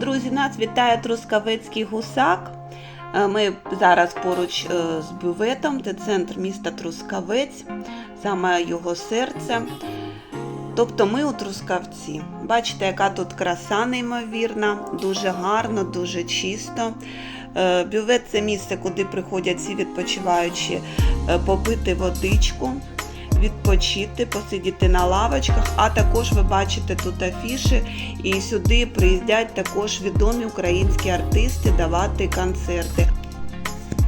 Друзі, нас вітає Трускавецький гусак. Е, Ми зараз поруч е, з бюветом, це центр міста Трускавець, саме його серце. Тобто ми у Трускавці. Бачите, яка тут краса неймовірна, дуже гарно, дуже чисто. Е, Бювет це місце, куди приходять всі відпочиваючі попити водичку, відпочити, посидіти на лавочках. А також ви бачите тут афіші, і сюди приїздять також відомі українські артисти давати концерти.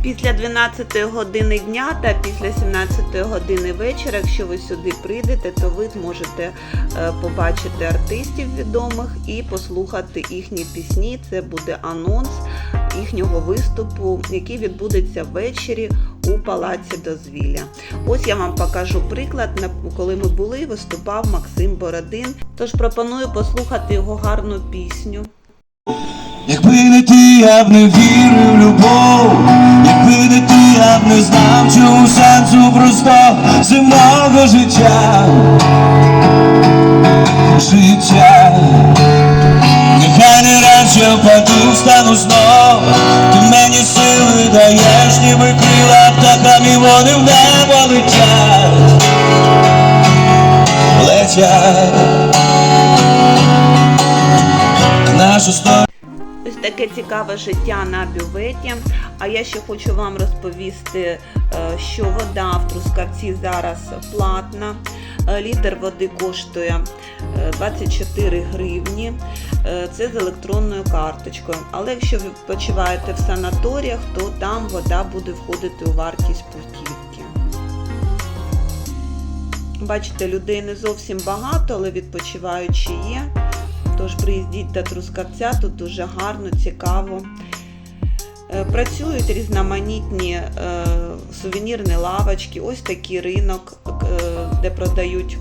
Після 12 години дня та після 17 години вечора, якщо ви сюди прийдете, то ви зможете е, побачити артистів відомих і послухати їхні пісні. Це буде анонс їхнього виступу, який відбудеться ввечері у палаці дозвілля. Ось я вам покажу приклад, коли ми були, виступав Максим Бородин. Тож пропоную послухати його гарну пісню. Якби не ти, я б не вірив в любов, якби не ти, я б не знав цього сенсу просто земного життя, життя. Нехай не раз я впаду, встану знов, ти мені сили даєш, ніби крила птахам і вони в небо летять, летять. Нашу сторону. Таке цікаве життя на бюветі. А я ще хочу вам розповісти, е, що вода в Трускавці зараз платна. Е, Літр води коштує е, 24 гривні. Е, Це з електронною карточкою. Але якщо ви відпочиваєте в санаторіях, то там вода буде входити у вартість путівки. Бачите, людей не зовсім багато, але відпочиваючі є. Тож приїздіть до Трускавця, тут дуже гарно, цікаво. Е, Працюють різноманітні е, сувенірні лавочки, ось такий ринок, е, де продають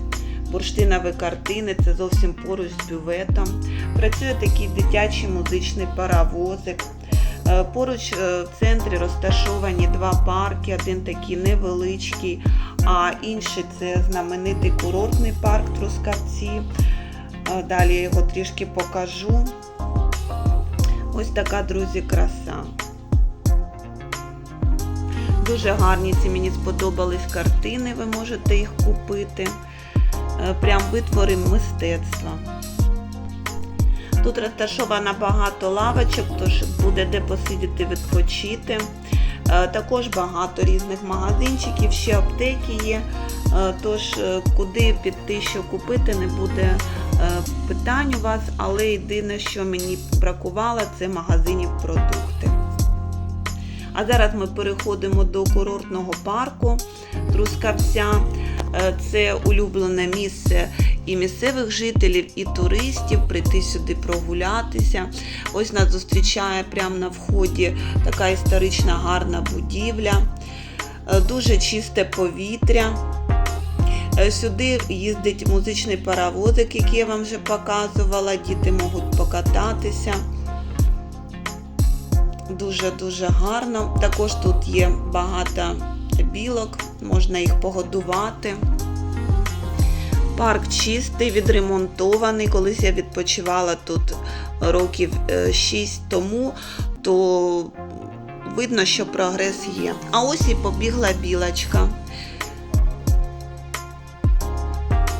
бурштинові картини, це зовсім поруч з бюветом. Працює такий дитячий музичний паровозик. Поруч в центрі розташовані два парки, один такий невеличкий, а інший це знаменитий курортний парк Трускавці. Далі я його трішки покажу. Ось така, друзі, краса. Дуже гарні ці мені сподобались картини, ви можете їх купити. Е, Прям витвори мистецтва. Тут розташовано багато лавочок, тож буде де посидіти, відпочити. Е, Також багато різних магазинчиків, ще аптеки є. Е, Тож, е, куди піти, що купити, не буде питань у вас, але єдине, що мені бракувало, це магазинів продукти. А зараз ми переходимо до курортного парку Трускавця. Це улюблене місце і місцевих жителів, і туристів прийти сюди прогулятися. Ось нас зустрічає прямо на вході така історична гарна будівля, Е, дуже чисте повітря. Е, Сюди їздить музичний паровозик, який я вам вже показувала. Діти можуть покататися. Дуже-дуже гарно. Також тут є багато білок, можна їх погодувати. Парк чистий, відремонтований. Колись я відпочивала тут років 6 тому, то видно, що прогрес є. А ось і побігла білочка.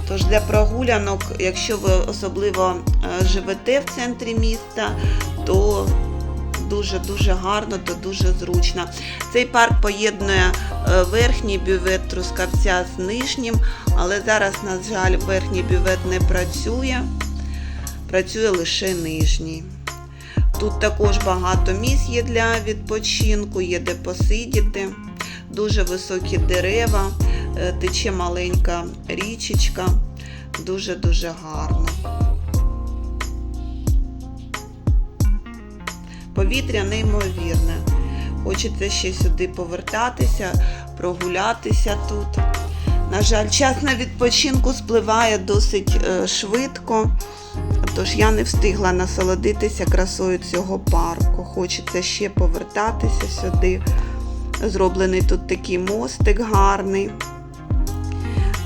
Тож для прогулянок, якщо ви особливо е, живете в центрі міста, то дуже-дуже гарно та дуже зручно. Цей парк поєднує е, верхній бювет Трускавця з нижнім, але зараз, на жаль, верхній бювет не працює, працює лише нижній. Тут також багато місць є для відпочинку, є де посидіти, дуже високі дерева, е, тече маленька річечка, дуже-дуже гарно. Повітря неймовірне. Хочеться ще сюди повертатися, прогулятися тут. На жаль, час на відпочинку спливає досить е, швидко, тож я не встигла насолодитися красою цього парку. Хочеться ще повертатися сюди. Зроблений тут такий мостик гарний.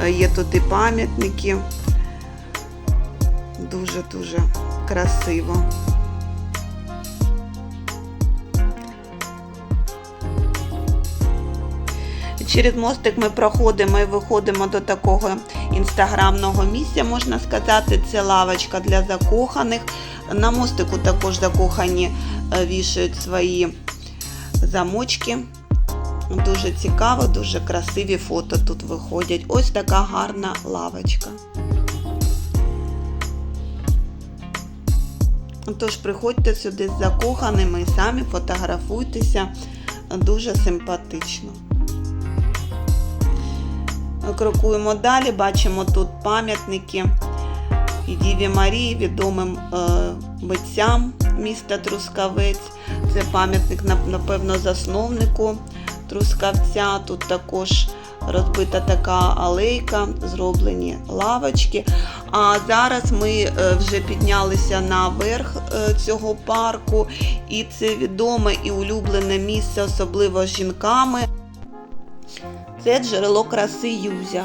Е, Є тут і пам'ятники. Дуже-дуже красиво. Через мостик ми проходимо і виходимо до такого інстаграмного місця, можна сказати, це лавочка для закоханих. На мостику також закохані е, вішають свої замочки. Дуже цікаво, дуже красиві фото тут виходять. Ось така гарна лавочка. Тож приходьте сюди з закоханими і самі фотографуйтеся дуже симпатично. Крокуємо далі, бачимо тут пам'ятники Діві Марії, відомим е, митцям міста Трускавець. Це пам'ятник, напевно, засновнику Трускавця. Тут також розбита така алейка, зроблені лавочки. А зараз ми е, вже піднялися наверх е, цього парку, і це відоме і улюблене місце, особливо жінками. Це джерело краси Юзя.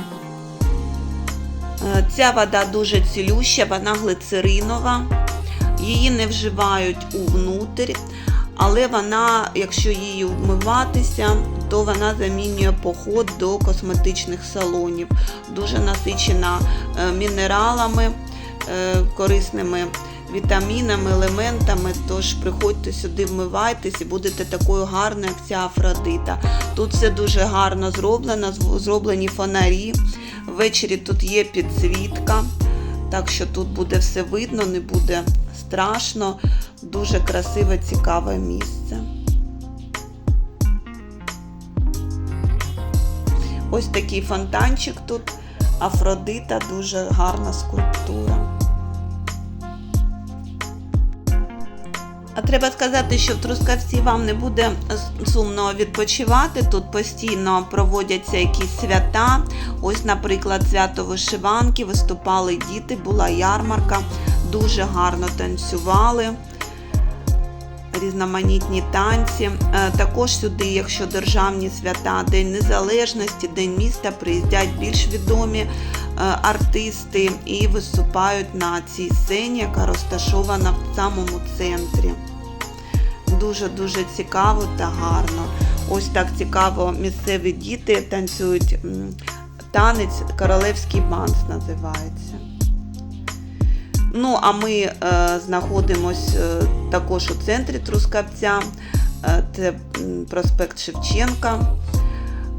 Е, Ця вода дуже цілюща, вона глицеринова. Її не вживають увнутрь, але вона, якщо її вмиватися, то вона замінює поход до косметичних салонів. Дуже насичена е, мінералами, е, корисними вітамінами, елементами. Тож приходьте сюди, вмивайтесь і будете такою гарною, як ця Афродита. Тут все дуже гарно зроблено, зроблені фонарі. Ввечері тут є підсвітка, так що тут буде все видно, не буде страшно. Дуже красиве, цікаве місце. Ось такий фонтанчик тут. Афродита, дуже гарна скульптура. А треба сказати, що в Трускавці вам не буде сумно відпочивати. Тут постійно проводяться якісь свята. Ось, наприклад, свято вишиванки, виступали діти, була ярмарка, дуже гарно танцювали. Різноманітні танці. Е, Також сюди, якщо державні свята, День Незалежності, День міста, приїздять більш відомі е, артисти і виступають на цій сцені, яка розташована в самому центрі. Дуже-дуже цікаво та гарно. Ось так цікаво місцеві діти танцюють танець, королевський банс називається. Ну, а ми е, знаходимось е, також у центрі Трускавця. Е, це проспект Шевченка.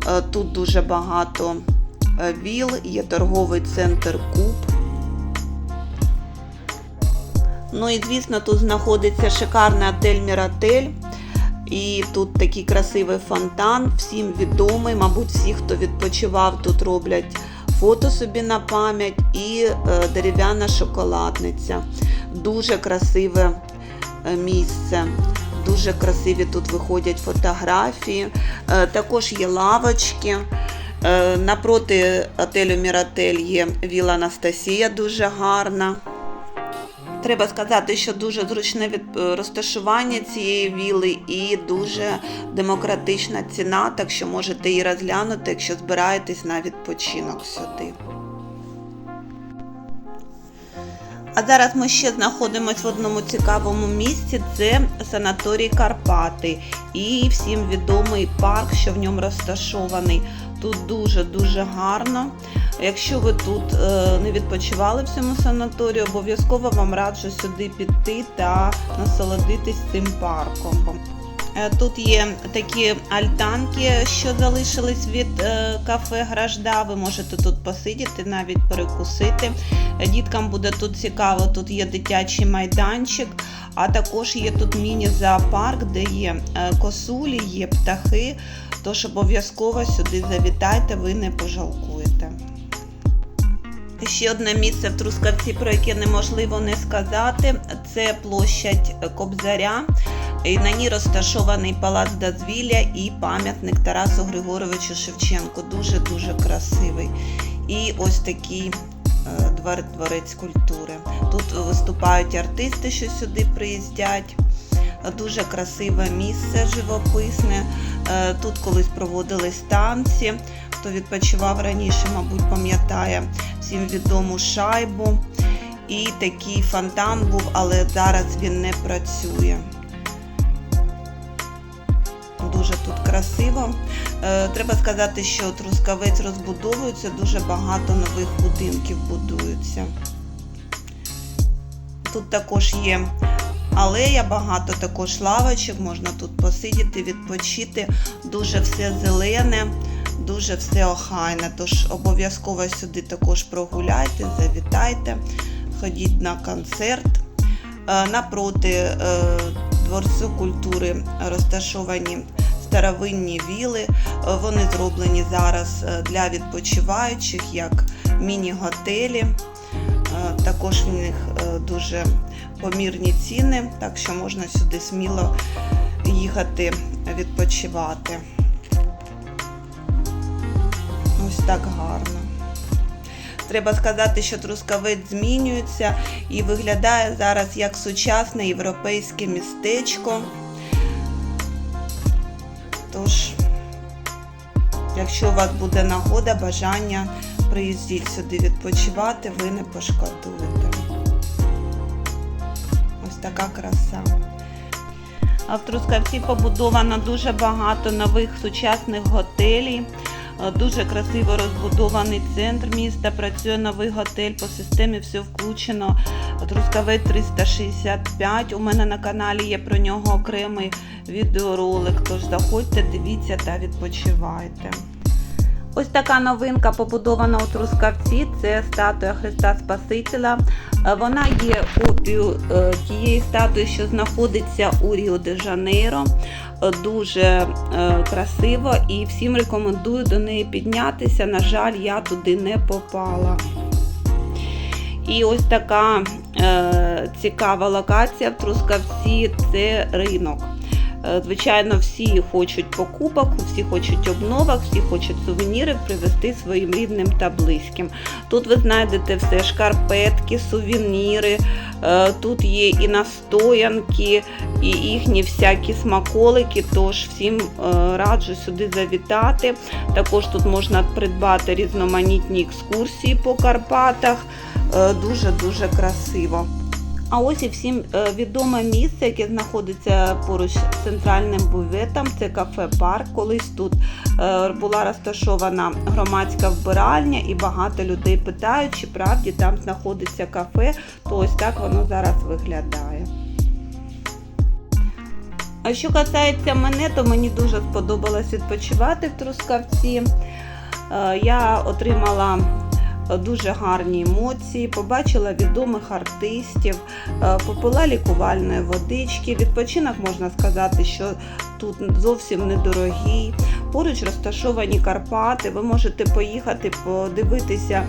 Е, тут дуже багато е, віл, є торговий центр Куб. Ну і звісно, тут знаходиться шикарний отель Міратель. І тут такий красивий фонтан, всім відомий. Мабуть, всі, хто відпочивав, тут роблять фото собі на пам'ять і е, дерев'яна шоколадниця. Дуже красиве е, місце. Дуже красиві тут виходять фотографії. Е, також є лавочки. Напроти отелю Міратель є віла Анастасія, дуже гарна. Треба сказати, що дуже зручне від е, розташування цієї віли і дуже демократична ціна, так що можете її розглянути, якщо збираєтесь на відпочинок сюди. А зараз ми ще знаходимося в одному цікавому місці. Це санаторій Карпати і всім відомий парк, що в ньому розташований. Тут дуже-дуже гарно. Якщо ви тут е, не відпочивали в цьому санаторії, обов'язково вам раджу сюди піти та насолодитись цим парком. Е, Тут є такі альтанки, що залишились від е, кафе Гражда. Ви можете тут посидіти, навіть перекусити. Е, Діткам буде тут цікаво, тут є дитячий майданчик, а також є тут міні-зоопарк, де є косулі, є птахи. Тож обов'язково сюди завітайте, ви не пожалкуєте. Ще одне місце в Трускавці, про яке неможливо не сказати, це площадь Кобзаря. І на ній розташований палац Дозвілля і пам'ятник Тарасу Григоровичу Шевченку. Дуже-дуже красивий. І ось такий е, двор- дворець культури. Тут виступають артисти, що сюди приїздять. Дуже красиве місце живописне. Е, Тут колись проводились танці. Хто відпочивав раніше, мабуть, пам'ятає всім відому шайбу. І такий фонтан був, але зараз він не працює. Красиво. Е, Треба сказати, що Трускавець розбудовується, дуже багато нових будинків будуються. Тут також є алея, багато також лавочок, можна тут посидіти, відпочити. Дуже все зелене, дуже все охайне. Тож обов'язково сюди також прогуляйте, завітайте, ходіть на концерт. Е, Напроти е, дворцю культури розташовані старовинні віли. Е, Вони зроблені зараз е, для відпочиваючих як міні-готелі. Е, Також в них дуже помірні ціни, так що можна сюди сміло їхати відпочивати. Ось так гарно. Треба сказати, що Трускавець змінюється і виглядає зараз як сучасне європейське містечко. Тож, якщо у вас буде нагода, бажання, приїздіть сюди відпочивати, ви не пошкодуєте. Ось така краса. А в Трускавці побудовано дуже багато нових сучасних готелів. Е, Дуже красиво розбудований центр міста. Працює новий готель по системі все включено. Трускавець 365. У мене на каналі є про нього окремий відеоролик. Тож заходьте, дивіться та відпочивайте. Ось така новинка побудована у Трускавці. Це статуя Христа Спасителя. Е, Вона є копією е, тієї статуї, що знаходиться у Ріо де Жанейро. Е, Дуже красиво і всім рекомендую до неї піднятися. На жаль, я туди не попала. І ось така цікава локація в Трускавці це ринок. Е, Звичайно, всі хочуть покупок, всі хочуть обновок, всі хочуть сувеніри привезти своїм рідним та близьким. Тут ви знайдете все: шкарпетки, сувеніри, е, тут є і настоянки, і їхні всякі смаколики. Тож всім е, раджу сюди завітати. Також тут можна придбати різноманітні екскурсії по Карпатах. Дуже-дуже красиво. А ось і всім е, відоме місце, яке знаходиться поруч з центральним буветом. Це кафе Парк. Колись тут е, була розташована громадська вбиральня, і багато людей питають, чи правді там знаходиться кафе. То ось так воно зараз виглядає. А що касається мене, то мені дуже сподобалось відпочивати в Трускавці. Е, Я отримала дуже гарні емоції, побачила відомих артистів, е, попила лікувальної водички. Відпочинок можна сказати, що тут зовсім недорогий. Поруч розташовані Карпати. Ви можете поїхати подивитися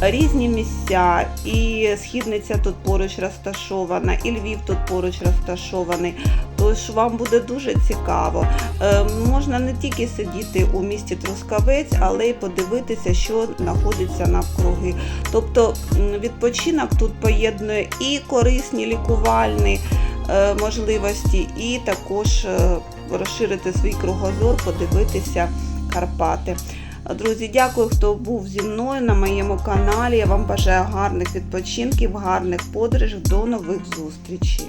різні місця. І східниця тут поруч розташована, і Львів тут поруч розташований. Тож вам буде дуже цікаво. Е, можна не тільки сидіти у місті Трускавець, але й подивитися, що знаходиться навкруги. Тобто відпочинок тут поєднує і корисні лікувальні е, можливості, і також е, розширити свій кругозор, подивитися Карпати. Друзі, дякую, хто був зі мною на моєму каналі. Я вам бажаю гарних відпочинків, гарних подорожей. До нових зустрічей.